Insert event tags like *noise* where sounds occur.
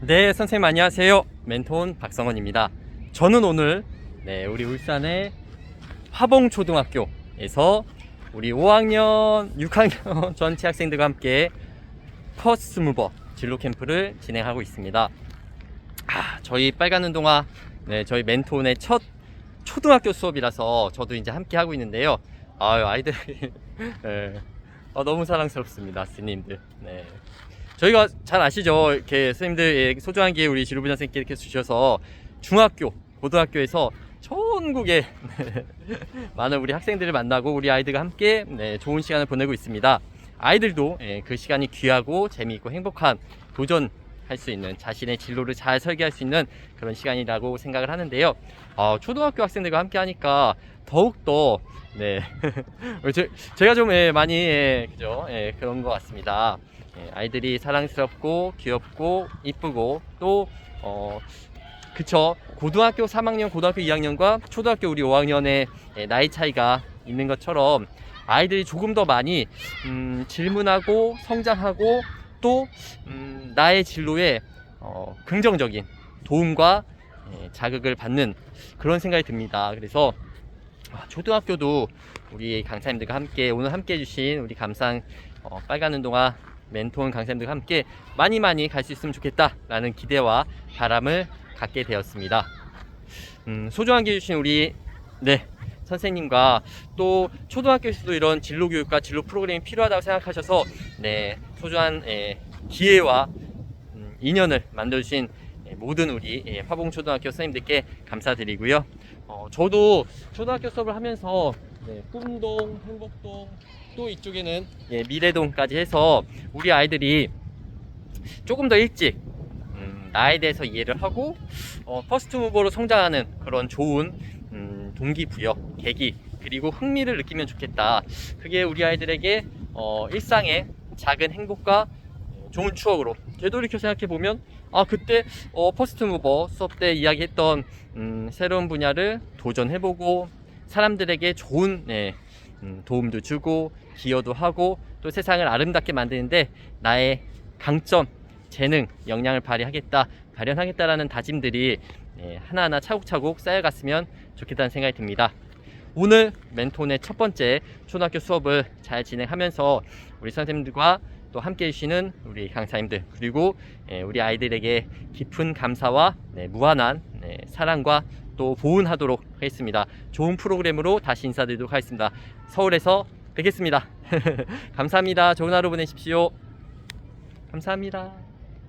네, 선생님 안녕하세요. 멘토원 박성원입니다. 저는 오늘 네, 우리 울산의 화봉 초등학교에서 우리 5학년, 6학년 *laughs* 전체 학생들과 함께 퍼스트 무버 진로 캠프를 진행하고 있습니다. 아, 저희 빨간 운동화 네, 저희 멘토원의 첫 초등학교 수업이라서 저도 이제 함께 하고 있는데요. 아유, 아이들이 *laughs* 네, 아, 너무 사랑스럽습니다, 스님들. 네. 저희가 잘 아시죠? 이렇게 선생님들 소중한 기회 우리 지로부장 선생님께 이렇게 주셔서 중학교, 고등학교에서 전국에 네, *laughs* 많은 우리 학생들을 만나고 우리 아이들과 함께 네, 좋은 시간을 보내고 있습니다. 아이들도 예, 그 시간이 귀하고 재미있고 행복한 도전 할 수 있는 자신의 진로를 잘 설계할 수 있는 그런 시간이라고 생각을 하는데요. 어, 초등학교 학생들과 함께 하니까 더욱더 네 *laughs* 제, 제가 좀 예, 많이 예, 그죠 예, 그런 것 같습니다. 예, 아이들이 사랑스럽고 귀엽고 이쁘고 또 어, 그쵸 고등학교 3학년 고등학교 2학년과 초등학교 우리 5학년의 예, 나이 차이가 있는 것처럼 아이들이 조금 더 많이 음, 질문하고 성장하고 또 음, 나의 진로에 어, 긍정적인 도움과 예, 자극을 받는 그런 생각이 듭니다. 그래서 아, 초등학교도 우리 강사님들과 함께 오늘 함께 해주신 우리 감상 어, 빨간 운동화 멘토원 강사님들과 함께 많이 많이 갈 수 있으면 좋겠다라는 기대와 바람을 갖게 되었습니다. 음, 소중한 게 주신 우리 네 선생님과 또 초등학교에서도 이런 진로 교육과 진로 프로그램이 필요하다고 생각하셔서 네 소중한 예, 기회와 음, 인연을 만들어 주신 예, 모든 우리 예, 화봉초등학교 선생님들께 감사드리고요. 어, 저도 초등학교 수업을 하면서 네, 꿈동, 행복동 또 이쪽에는 예, 미래동까지 해서 우리 아이들이 조금 더 일찍 음, 나에 대해서 이해를 하고 어, 퍼스트 무버로 성장하는 그런 좋은 음, 동기부여, 계기 그리고 흥미를 느끼면 좋겠다. 그게 우리 아이들에게 어, 일상의 작은 행복과 어, 좋은 추억으로 되돌이켜 생각해 보면 아 그때 어, 퍼스트 무버 수업 때 이야기했던 음, 새로운 분야를 도전해보고 사람들에게 좋은 네, 음, 도움도 주고 기여도 하고 또 세상을 아름답게 만드는데 나의 강점, 재능, 역량을 발휘하겠다, 발현하겠다라는 다짐들이 네, 하나하나 차곡차곡 쌓여갔으면 좋겠다는 생각이 듭니다. 오늘 멘토의 첫 번째 초등학교 수업을 잘 진행하면서 우리 선생님들과 또 함께 해주시는 우리 강사님들 그리고 예, 우리 아이들에게 깊은 감사와 네, 무한한 네, 사랑과 또 보훈하도록 하겠습니다. 좋은 프로그램으로 다시 인사드리도록 하겠습니다. 서울에서 뵙겠습니다. *laughs* 감사합니다. 좋은 하루 보내십시오. 감사합니다.